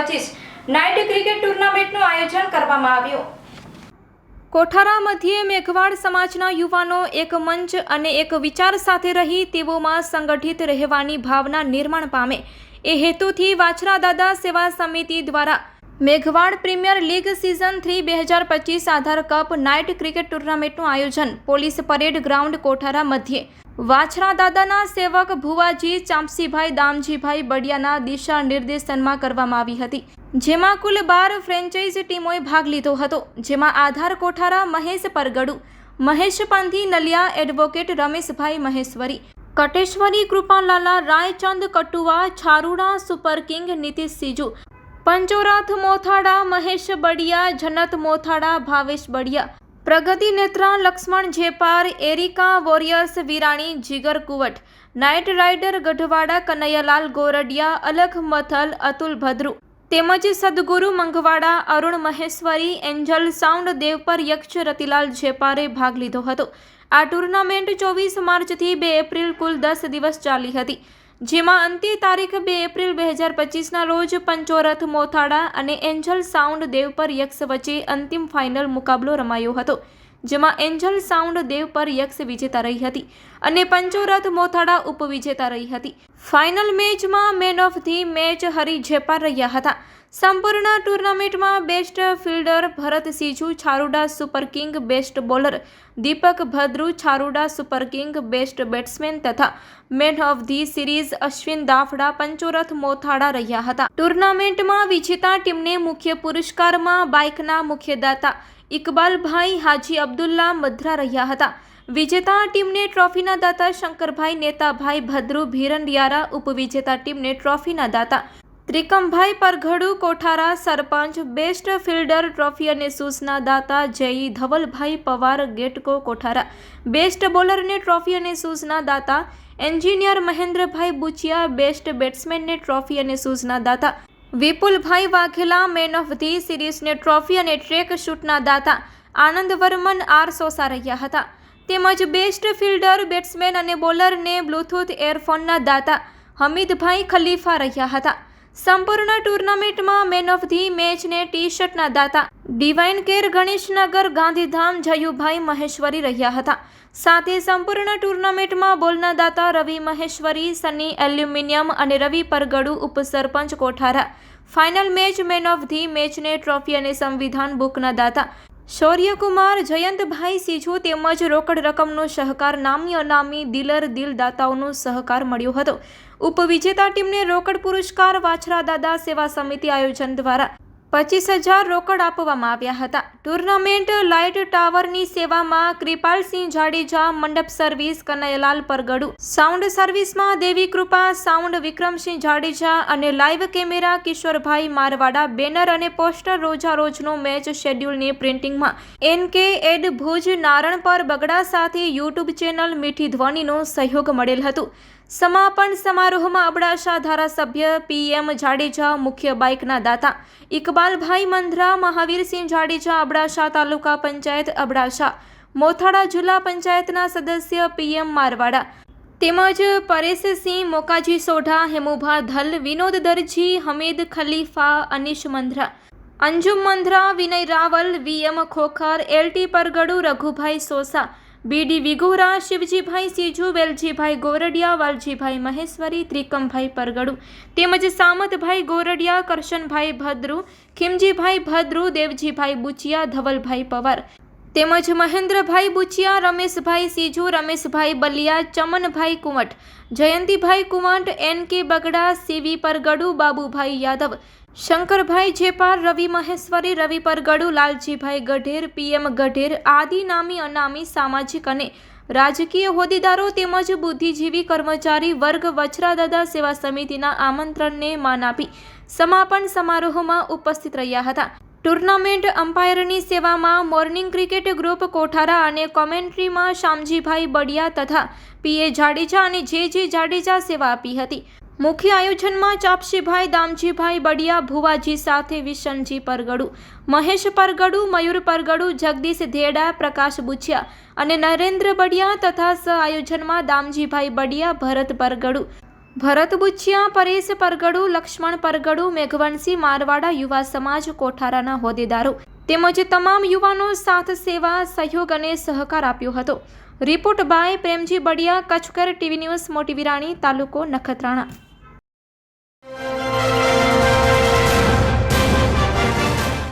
પચીસ. Night cricket ટુર્નામેન્ટનું આયોજન કરવામાં આવ્યું. કોઠારા મધ્યે મેઘવાડ સમાજના યુવાનો એક મંચ અને એક વિચાર સાથે રહી તેઓમાં સંગઠિત રહેવાની ભાવના નિર્માણ પામે. એ હેતુથી વાછરા દાદા સેવા સમિતિ દ્વારા Meghwad premier league season three બે હજાર પચીસ આધાર કપ નાઇટ ક્રિકેટ ટુર્નામેન્ટનું આયોજન. પોલીસ પરેડ ગ્રાઉન્ડ કોઠારા મધ્યે. વાછરા દાદાના સેવક ભુવાજી ચાંપસીભાઈ દામજીભાઈ બડિયાના દિશા નિર્દેશનમાં કરવામાં આવી હતી. જેમાં કુલ બાર ફ્રેન્ચાઇઝ ટીમોએ ભાગ લીધો હતો. જેમાં Aadhar Kothara Mahesh Pargadu, Mahesh Pandhi, Naliya advocate Rameshbhai Maheshwari, Kateshwari Kripalala, Raichand Katuva, Charuda super king Nitish Siju Panchorath Mothada Mahesh Badiya, Janat Mothada Bhavesh Badiya, Pragati Netra, Laxman Jepar, Erica warriors, Virani, Jigar Kuvat, knight rider, Gadhwada, Kanaiyalal Gordiya, Alakh Mathal, Atul Bhadru, તેમજ Sadguru Mangwada, Arun Maheshwari, angel sound, Devpar Yaksh, Ratilal જેપારે ભાગ લીધો હતો. આ tournament ચોવીસ માર્ચથી બે April કુલ દસ દિવસ ચાલી હતી. જેમાં અંતિમ તારીખ બે એપ્રિલ બે હજાર પચીસના રોજ પંચોરથ મોથાડા અને એન્જલ સાઉન્ડ દેવ પર યક્ષ વચ્ચે અંતિમ ફાઇનલ મુકાબલો રમાયો હતો, જેમાં એન્જલ સાઉન્ડ દેવ પર યક્ષ વિજેતા રહી હતી અને પંચોરથ મોથાડા ઉપવિજેતા રહી હતી. ફાઇનલ મેચમાં man of the match Hari Jepar રહ્યા હતા. સંપૂર્ણ ટુર્નામેન્ટમાં best fielder Bharat Siju, Charuda super king best bowler Deepak Bhadru, Charuda super king best batsman તથા man of the series Ashwin Dafda, Panchorath Mothada રહ્યા હતા. ટુર્નામેન્ટમાં વિજેતા ટીમને મુખ્ય પુરસ્કારમાં બાઇકના મુખ્યદાતા ઇકબાલભાઈ હાજી અબ્દુલ્લા મધરા રહ્યા હતા. વિજેતા ટીમને ટ્રોફીના દાતા શંકરભાઈ, નેતાભાઈ ભદ્રુ, ભીરંડિયારા ઉપવિજેતા ટીમને ટ્રોફીના દાતા Trikambhai Parghadu, Kothara, sarpanch, best fielder trophy અને સૂચના દાતા જયી ધવલભાઈ પવાર, ગેટકો, કોઠારા. બેસ્ટ બોલરને ટ્રોફી અને સૂચના દાતા એન્જિનિયર મહેન્દ્રભાઈ બુચિયા, બેસ્ટ બેટ્સમેનને ટ્રોફી અને સૂચના દાતા Vipulbhai Vaghela, man of the સિરીઝને trophy અને ટ્રેક શૂટના દાતા આનંદ વર્મન, આર સોસા રહ્યા હતા. તેમજ બેસ્ટ ફિલ્ડર, બેટ્સમેન અને બોલરને બ્લૂટૂથ એરફોનના દાતા હમીદભાઈ ખલીફા રહ્યા હતા. સંપૂર્ણ ટુર્નામેન્ટમાં મેન ઓફ ધી મેચને ટી શર્ટના દાતા ડિવાઇન કેર ગણેશનગર ગાંધીધામ જયુભાઈ મહેશ્વરી રહ્યા હતા. સાથે સંપૂર્ણ ટુર્નામેન્ટમાં બોલના દાતા રવિ મહેશ્વરી, સની એલ્યુમિનિયમ અને Ravi Pargadu ઉપસરપંચ Kothara. Final match man of the મેચને trophy અને સંવિધાન બુકના દાતા શૌર્યકુમાર, જયંતભાઈ સીજુ તેમજ રોકડ રકમનો સહકાર, નામી અનામી દિલર દિલદાતાઓનો સહકાર મળ્યો હતો. ઉપવિજેતા ટીમને રોકડ પુરસ્કાર વાછરા દાદા સેવા સમિતિ આયોજન દ્વારા પચીસ હજાર રોકડ આપવામાં આવ્યા હતા. ટુર્નામેન્ટ લાઇટ ટાવરની સેવામાં કૃપાલસિંહ જાડેજા, મંડપ સર્વિસ, કનૈયાલાલ પરગડુ, સાઉન્ડ સર્વિસમાં દેવી કૃપા, સાઉન્ડ વિક્રમસિંહ જાડેજા અને live camera Kishorbhai Marwada, banner અને પોસ્ટર રોજા રોજનો મેચ શેડ્યુલની પ્રિન્ટિંગમાં. N K ad Bhuj Naran પર બગડા સાથે યુટ્યુબ ચેનલ મીઠી ધ્વનિનો સહયોગ મળેલ હતું. સમાપન સમારોહમાં અબડાસા ધારાસભ્ય પીએમ જાડેજા, મુખ્ય બાઇકના દાતા ઇકબાલભાઈ મંધરા, મહાવીરસિંહ જાડેજા, અબડાસા તાલુકા પંચાયત અબડાસા, મોથાળા જિલ્લા પંચાયતના સદસ્ય પીએમ મારવાડા. તેમજ Pareshsinh Mokaji Sodha, Hemubha Dhal, Vinod Darji, Hamid Khalifa, Anish Mandhra. Anjum Mandhra, Vinay Raval VM Khokhar LT Pargadu, Raghubhai Sosa. BD Vigora, Shivjibhai Siju, Veljibhai Gordiya, Valjibhai Maheshwari, Trikambhai Pargadu તેમજ સામતભાઈ ગોરડિયા, કરશનભાઈ ભદ્રુ, ખીમજીભાઈ ભદ્રુ, દેવજીભાઈ બુચિયા, ધવલભાઈ પવાર તેમજ Mahendrabhai Buchiya, Rameshbhai Siju, Rameshbhai Baliya, Chamanbhai Kunvat, Jayantibhai Kunvat, N K Bagda, CV Pargadu, Babubhai Yadav Shankarbhai Jepar Ravi Maheshwari, Ravi Pargadu, Lalajibhai Gadher, PM Gadher, આદિ નામી, અનામી, સામાજિક અને રાજકીય હોદ્દેદારો તેમજ બુદ્ધિજીવી કર્મચારી વર્ગ વછરાદાદા સેવા સમિતિના આમંત્રણને માન આપી સમાપન સમારોહમાં ઉપસ્થિત રહ્યા હતા. ટુર્નામેન્ટ અમ્પાયરની સેવામાં મોર્નિંગ ક્રિકેટ ગ્રુપ કોઠારા અને કોમેન્ટ્રીમાં શામજીભાઈ બડિયા તથા પીએ જાડેજા અને જે જે જાડેજા સેવા આપી હતી. મુખ્ય આયોજનમાં ચાપસીભાઈ, દામજીભાઈ બડિયા, ભુવાજી સાથે, વિશનજી પરગડુ, મહેશ પરગડુ, મયુર પરગડુ, જગદીશ ધેડા, પ્રકાશ બુચિયા અને નરેન્દ્ર બડિયા તથા સહ આયોજનમાં દામજીભાઈ બડિયા, ભરત પરગડુ, ભરત બુચિયા, પરેશ પરગડુ, લક્ષ્મણ પરગડુ, મેઘવંશી મારવાડા યુવા સમાજ, કોઠારાના હોદ્દેદારો તેમજ તમામ યુવાનો સાથ સેવા, સહયોગ અને સહકાર આપ્યો હતો. Report by Premji Badiya, Kutchkar TV news, Moti Virani, તાલુકો નખત્રાણા.